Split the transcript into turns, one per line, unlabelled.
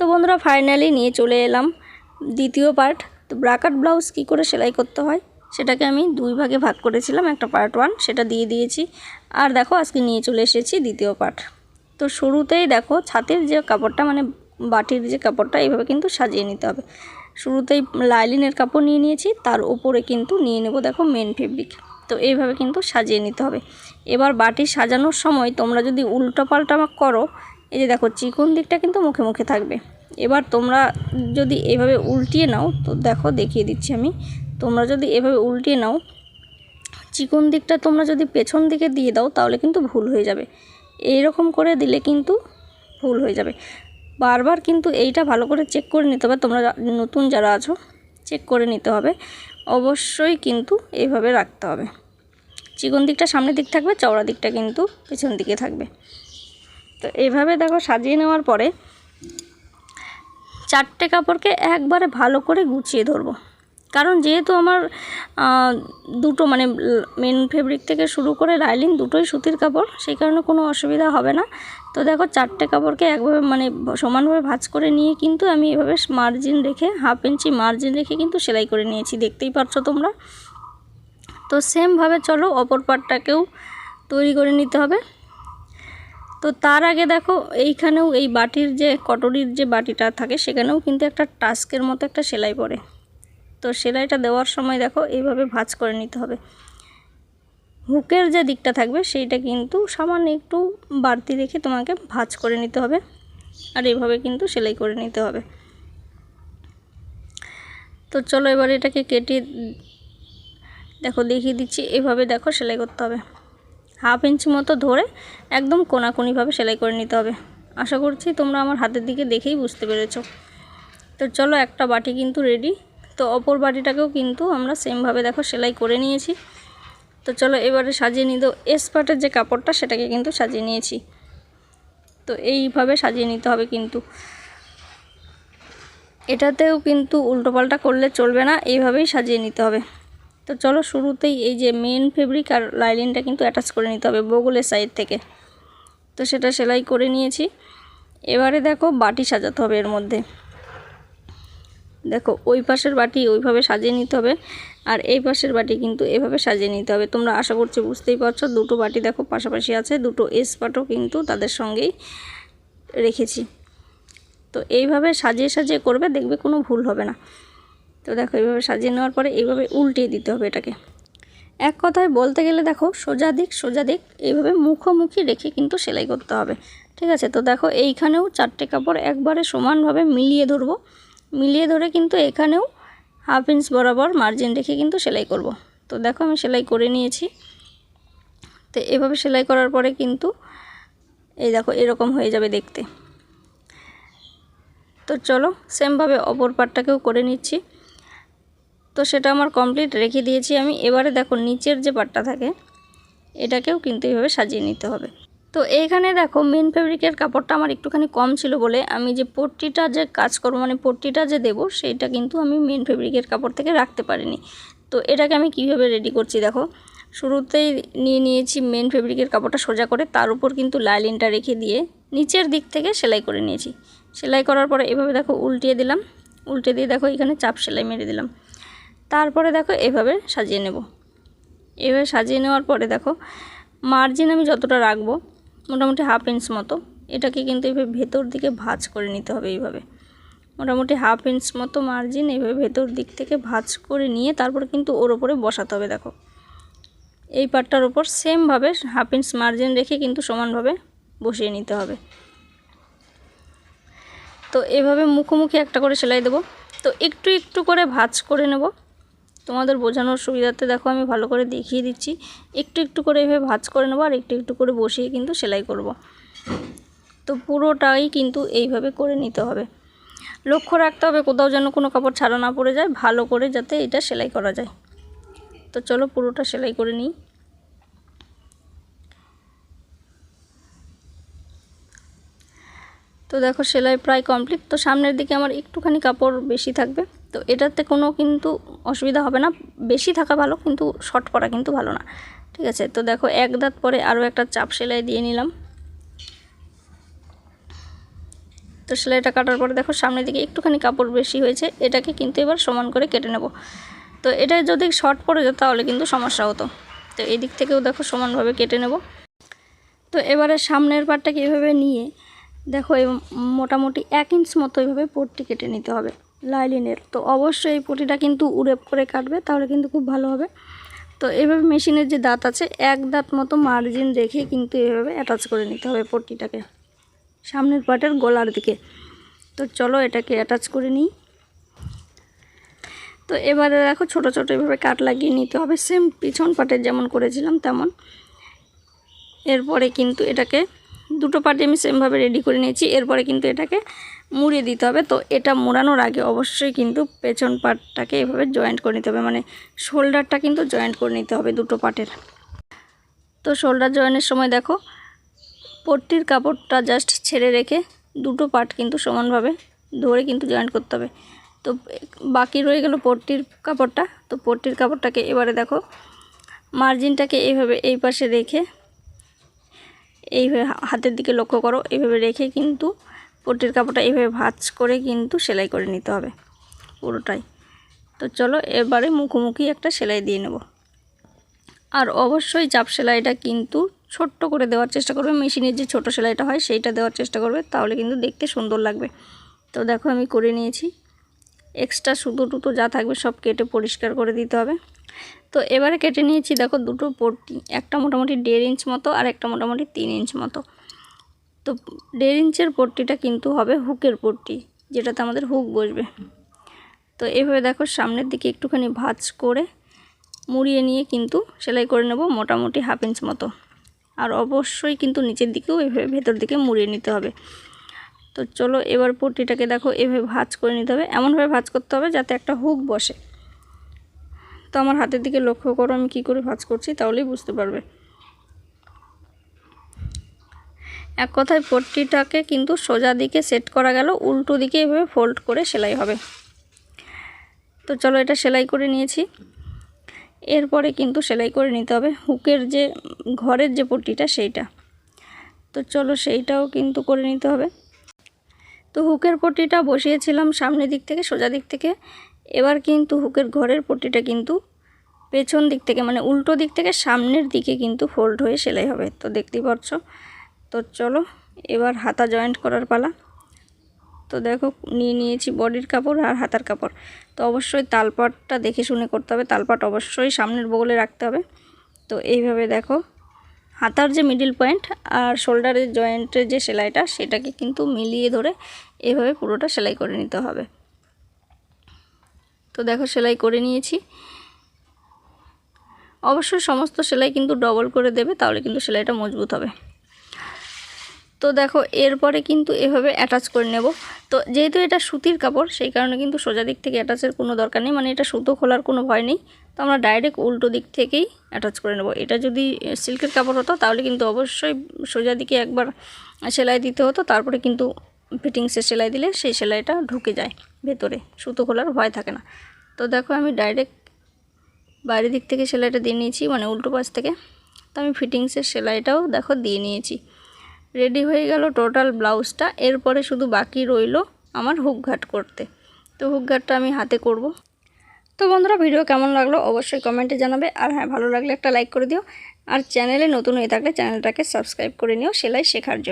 তো বন্ধুরা ফাইনালি নিয়ে চলে এলাম দ্বিতীয় পার্ট তো ব্রাকাট ব্লাউজ কী করে সেলাই করতে হয়, সেটাকে আমি দুই ভাগে ভাগ করেছিলাম। একটা পার্ট ওয়ান সেটা দিয়ে দিয়েছি। আর দেখো, আজকে নিয়ে চলে এসেছি দ্বিতীয় পার্ট তো শুরুতেই দেখো, ছাতের যে কাপড়টা মানে বাটির যে কাপড়টা, এইভাবে কিন্তু সাজিয়ে নিতে হবে। শুরুতেই লাইলিনের কাপড় নিয়ে নিয়েছি, তার উপরে কিন্তু নিয়ে নেব দেখো মেন ফেব্রিক তো এইভাবে কিন্তু সাজিয়ে নিতে হবে। এবার বাটি সাজানোর সময় তোমরা যদি উল্টো পাল্টা করো এই যে দেখো, চিকন দিকটা কিন্তু মুখে মুখে থাকবে। এবার তোমরা যদি এভাবে উল্টিয়ে নাও, তো দেখো দেখিয়ে দিচ্ছি আমি, তোমরা যদি এভাবে উল্টিয়ে নাও, চিকন দিকটা তোমরা যদি পেছন দিকে দিয়ে দাও, তাহলে কিন্তু ভুল হয়ে যাবে। এইরকম করে দিলে কিন্তু ভুল হয়ে যাবে। বারবার কিন্তু এইটা ভালো করে চেক করে নিতে হবে, তোমরা নতুন যারা আছো চেক করে নিতে হবে। অবশ্যই কিন্তু এইভাবে রাখতে হবে। চিকন দিকটা সামনের দিক থাকবে, চওড়া দিকটা কিন্তু পেছন দিকে থাকবে। তো এইভাবে দেখো সাজিয়ে নেওয়ার পরে চারটে কাপড়কে একবারে ভালো করে গুছিয়ে ধরবো। কারণ যেহেতু আমার দুটো মানে মেন ফেব্রিক থেকে শুরু করে লাইলিন দুটোই সুতির কাপড়, সেই কারণে কোনো অসুবিধা হবে না। তো দেখো চারটে কাপড়কে একভাবে মানে সমানভাবে ভাঁজ করে নিয়ে কিন্তু আমি এভাবে মার্জিন রেখে হাফ ইঞ্চি মার্জিন রেখে কিন্তু সেলাই করে নিয়েছি, দেখতেই পারছ তোমরা। তো সেমভাবে চলো, অপর পাটটাকেও তৈরি করে নিতে হবে। তো তার আগে দেখো, এইখানেও এই বাটির যে, কটরির যে বাটিটা থাকে, সেখানেও কিন্তু একটা টাস্কের মতো একটা সেলাই পড়ে। তো সেলাইটা দেওয়ার সময় দেখো, এইভাবে ভাঁজ করে নিতে হবে। হুকের যে দিকটা থাকবে, সেইটা কিন্তু সামান্য একটু বাড়তি রেখে তোমাকে ভাঁজ করে নিতে হবে। আর এইভাবে কিন্তু সেলাই করে নিতে হবে। তো চলো এবার এটাকে কেটে, দেখো দেখিয়ে দিচ্ছি, এভাবে দেখো সেলাই করতে হবে। হাফ ইঞ্চি মতো ধরে একদম কোনাকুনিভাবে সেলাই করে নিতে হবে। আশা করছি তোমরা আমার হাতের দিকে দেখেই বুঝতে পেরেছ। তো চলো একটা বাটি কিন্তু রেডি তো অপর বাটিটাকেও কিন্তু আমরা সেমভাবে দেখো সেলাই করে নিয়েছি। তো চলো এবারে সাজিয়ে নিতে এসপাটের যে কাপড়টা সেটাকে কিন্তু সাজিয়ে নিয়েছি। তো এইভাবে সাজিয়ে নিতে হবে কিন্তু। এটাতেও কিন্তু উল্টোপাল্টা করলে চলবে না, এইভাবেই সাজিয়ে নিতে হবে। তো চলো শুরুতেই এই যে মেন ফেব্রিক আর লাইলিনটা কিন্তু অ্যাটাচ করে নিতে হবে বগলের সাইড থেকে। তো সেটা সেলাই করে নিয়েছি। এবারে দেখো বাটি সাজাতে হবে এর মধ্যে। দেখো ওই পাশের বাটি ওইভাবে সাজিয়ে নিতে হবে আর এই পাশের বাটি কিন্তু এভাবে সাজিয়ে নিতে হবে। তোমরা আশা করছি বুঝতেই পারছ, দুটো বাটি দেখো পাশাপাশি আছে, দুটো এস পাটও কিন্তু তাদের সঙ্গেই রেখেছি। তো এইভাবে সাজিয়ে সাজিয়ে করবে, দেখবে কোনো ভুল হবে না। তো দেখো এইভাবে সাজিয়ে নেওয়ার পরে এইভাবে উল্টিয়ে দিতে হবে এটাকে। এক কথায় বলতে গেলে দেখো, সোজা দিক সোজা দিক, এইভাবে মুখোমুখি রেখে কিন্তু সেলাই করতে হবে। ঠিক আছে? তো দেখো, এইখানেও চারটে কাপড় একবারে সমানভাবে মিলিয়ে ধরবো। মিলিয়ে ধরে কিন্তু এখানেও হাফ ইঞ্চ বরাবর মার্জিন রেখে কিন্তু সেলাই করব। তো দেখো, আমি সেলাই করে নিয়েছি। তো এভাবে সেলাই করার পরে কিন্তু এই দেখো, এরকম হয়ে যাবে দেখতে। তো চলো সেমভাবে অপর পাটটাকেও করে নিচ্ছি। তো সেটা আমার কমপ্লিট রেখে দিয়েছি আমি। এবারে দেখো নিচের যে পাটটা থাকে, এটাকেও কিন্তু এইভাবে সাজিয়ে নিতে হবে। তো এইখানে দেখো মেন ফেব্রিকের কাপড়টা আমার একটুখানি কম ছিল বলে আমি যে পট্টিটা যে কাজ করব মানে পট্টিটা যে দেবো, সেইটা কিন্তু আমি মেন ফেব্রিকের কাপড় থেকে রাখতে পারিনি। তো এটাকে আমি কীভাবে রেডি করছি দেখো? শুরুতেই নিয়ে নিয়েছি মেন ফেব্রিকের কাপড়টা সোজা করে, তার উপর কিন্তু লাইলিনটা রেখে দিয়ে নিচের দিক থেকে সেলাই করে নিয়েছি। সেলাই করার পরে এভাবে দেখো উল্টিয়ে দিলাম। উল্টে দিয়ে দেখো এখানে চাপ সেলাই মেরে দিলাম। তারপরে দেখো এভাবে সাজিয়ে নেব। এভাবে সাজিয়ে নেওয়ার পরে দেখো মার্জিন আমি যতটা রাখব, মোটামুটি হাফ ইঞ্চ মতো, এটাকে কিন্তু এইভাবে ভেতর দিকে ভাঁজ করে নিতে হবে এইভাবে। মোটামুটি হাফ ইঞ্চ মতো মার্জিন এইভাবে ভেতর দিক থেকে ভাঁজ করে নিয়ে তারপর কিন্তু ওর ওপরে বসাতে হবে দেখো। এই পাটটার ওপর সেমভাবে হাফ ইঞ্চ মার্জিন রেখে কিন্তু সমানভাবে বসিয়ে নিতে হবে। তো এভাবে মুখোমুখি একটা করে সেলাই দেবো। তো একটু একটু করে ভাঁজ করে নেব। তোমাদের বোঝানোর সুবিধাতে দেখো আমি ভালো করে দেখিয়ে দিচ্ছি। একটু একটু করে এভাবে ভাজ করে নেব আর একটু একটু করে বসিয়ে কিন্তু সেলাই করব। তো পুরোটাই কিন্তু এইভাবে করে নিতে হবে। লক্ষ্য রাখতে হবে কোথাও যেন কোনো কাপড় ছাড়া না পড়ে যায়, ভালো করে যাতে এটা সেলাই করা যায়। তো চলো পুরোটা সেলাই করে নিই। তো দেখো সেলাই প্রায় কমপ্লিট। তো সামনের দিকে আমার একটুখানি কাপড় বেশি থাকবে। তো এটাতে কোনো কিন্তু অসুবিধা হবে না। বেশি থাকা ভালো, কিন্তু শর্ট পরা কিন্তু ভালো না। ঠিক আছে, তো দেখো এক দাঁত পরে আরও একটা চাপ সেলাই দিয়ে নিলাম। তো সেলাইটা কাটার পরে দেখো সামনের দিকে একটুখানি কাপড় বেশি হয়েছে, এটাকে কিন্তু এবার সমান করে কেটে নেব। তো এটা যদি শর্ট পড়ে যেত তাহলে কিন্তু সমস্যা হতো। তো এই দিক থেকেও দেখো সমানভাবে কেটে নেব। তো এবারে সামনের পাটটাকে এভাবে নিয়ে দেখো মোটামুটি এক ইঞ্চ মতো এইভাবে পোটটি কেটে নিতে হবে। লাইলিনের। তো অবশ্যই এই পটিটা কিন্তু উড়ে করে কাটবে, তাহলে কিন্তু খুব ভালো হবে। তো এভাবে মেশিনের যে দাঁত আছে, এক দাঁত মতো মার্জিন রেখে কিন্তু এভাবে অ্যাটাচ করে নিতে হবে পট্টিটাকে সামনের পাটের গলার দিকে। তো চলো এটাকে অ্যাটাচ করে নিই। তো এবারে দেখো ছোট ছোট এভাবে কাট লাগিয়ে নিতে হবে সেম পিছন পাটের যেমন করেছিলাম তেমন। এরপরে কিন্তু এটাকে, দুটো পার্টি আমি সেমভাবে রেডি করে নিয়েছি, এরপরে কিন্তু এটাকে মুড়িয়ে দিতে হবে। তো এটা মোড়ানোর আগে অবশ্যই কিন্তু পেছন পার্টটাকে এভাবে জয়েন্ট করে নিতে হবে। মানে শোল্ডারটা কিন্তু জয়েন্ট করে নিতে হবে দুটো পার্টের তো শোল্ডার জয়েনের সময় দেখো, পট্টির কাপড়টা জাস্ট ছেড়ে রেখে দুটো পার্ট কিন্তু সমানভাবে ধরে কিন্তু জয়েন্ট করতে হবে। তো বাকি রয়ে গেল পট্টির কাপড়টা। তো পট্টির কাপড়টাকে এবারে দেখো মার্জিনটাকে এইভাবে এই পাশে রেখে, এইভাবে হাতের দিকে লক্ষ্য করো, এইভাবে রেখে কিন্তু পট্টির কাপড়টা এইভাবে ভাঁজ করে কিন্তু সেলাই করে নিতে হবে, পুরোটাই। তো চলো এবারে মুখোমুখি একটা সেলাই দিয়ে নেব। আর অবশ্যই চাপ সেলাইটা কিন্তু ছোট্ট করে দেওয়ার চেষ্টা করবে, মেশিনের যে ছোট সেলাইটা হয় সেইটা দেওয়ার চেষ্টা করবে, তাহলে কিন্তু দেখতে সুন্দর লাগবে। তো দেখো আমি করে নিয়েছি। এক্সট্রা সুতো টুতো যা থাকবে সব কেটে পরিষ্কার করে দিতে হবে। তো এবারে কেটে নিয়েছি দেখো দুটো পট্টি, একটা মোটামুটি দেড় ইঞ্চ মতো আর একটা মোটামুটি তিন ইঞ্চ মতো। তো দেড় ইঞ্চের পট্টিটা কিন্তু হবে হুকের পট্টি, যেটাতে আমাদের হুক বসবে। তো এভাবে দেখো সামনের দিকে একটুখানি ভাঁজ করে মুড়িয়ে নিয়ে কিন্তু সেলাই করে নেব মোটামুটি হাফ ইঞ্চ মতো। আর অবশ্যই কিন্তু নিচের দিকেও এভাবে ভেতর দিকে মুড়িয়ে নিতে হবে। তো চলো এবার পট্টিটাকে দেখো এভাবে ভাঁজ করে নিতে হবে। এমনভাবে ভাঁজ করতে হবে যাতে একটা হুক বসে। তো আমার হাতের দিকে লক্ষ্য করো আমি কী করে ভাঁজ করছি, তাহলেই বুঝতে পারবে। এক কথায় পট্টিটাকে কিন্তু সোজা দিকে সেট করা গেল, উল্টো দিকে এভাবে ফোল্ড করে সেলাই হবে। তো চলো এটা সেলাই করে নিয়েছি। এরপরে কিন্তু সেলাই করে নিতে হবে। হুকের যে, ঘরের যে পট্টিটা সেইটা। তো চলো সেইটাও কিন্তু করে নিতে হবে। তো হুকের পট্টিটা বসিয়েছিলাম সামনের দিক থেকে, সোজা দিক থেকে। এবার কিন্তু হুকের ঘরের পট্টিটা কিন্তু পেছন দিক থেকে মানে উল্টো দিক থেকে সামনের দিকে কিন্তু ফোল্ড হয়ে সেলাই হবে। তো দেখতেই পাচ্ছ তো চলো, এবার হাতা জয়েন্ট করার পালা। তো দেখো, নিয়ে নিয়েছি বডির কাপড় আর হাতার কাপড়। তো অবশ্যই তালপাটটা দেখে শুনে করতে হবে। তালপাট অবশ্যই সামনের বগলে রাখতে হবে। তো এইভাবে দেখো, হাতার যে মিডিল পয়েন্ট আর শোল্ডারের জয়েন্টের যে সেলাইটা, সেটাকে কিন্তু মিলিয়ে ধরে এভাবে পুরোটা সেলাই করে নিতে হবে। তো দেখো, সেলাই করে নিয়েছি। অবশ্যই সমস্ত সেলাই কিন্তু ডবল করে দেবে, তাহলে কিন্তু সেলাইটা মজবুত হবে। তো দেখো, এরপরে কিন্তু এভাবে অ্যাটাচ করে নেব। তো যেহেতু এটা সুতির কাপড়, সেই কারণে কিন্তু সোজা দিক থেকে অ্যাটাচের কোনো দরকার নেই। মানে এটা সুতো খোলার কোনো ভয় নেই। তো আমরা ডাইরেক্ট উল্টো দিক থেকেই অ্যাটাচ করে নেব। এটা যদি সিল্কের কাপড় হতো, তাহলে কিন্তু অবশ্যই সোজা দিকে একবার সেলাই দিতে হতো। তারপরে কিন্তু ফিটিংসে সেলাই দিলে সেই সেলাইটা ঢুকে যায় ভেতরে। সুতো খোলার ভয় থাকে না। তো দেখো, আমি ডাইরেক্ট বাইরের দিক থেকে সেলাইটা দিয়ে নিয়েছি মানে উল্টো পাশ থেকে। তো আমি ফিটিংসের সেলাইটাও দেখো দিয়ে নিয়েছি। রেডি হয়ে গেল টোটাল ব্লাউজটা। এরপরে শুধু বাকি রইল আমার হুক ঘাট করতে। তো হুক ঘাটটা আমি হাতে করব। তো বন্ধুরা ভিডিও কেমন লাগল অবশ্যই কমেন্টে জানাবে। আর হ্যাঁ ভালো লাগলে একটা লাইক করে দিও। আর চ্যানেলে নতুন হয়ে থাকলে চ্যানেলটাকে সাবস্ক্রাইব করে নিও। সেলাই শেখার জন্য।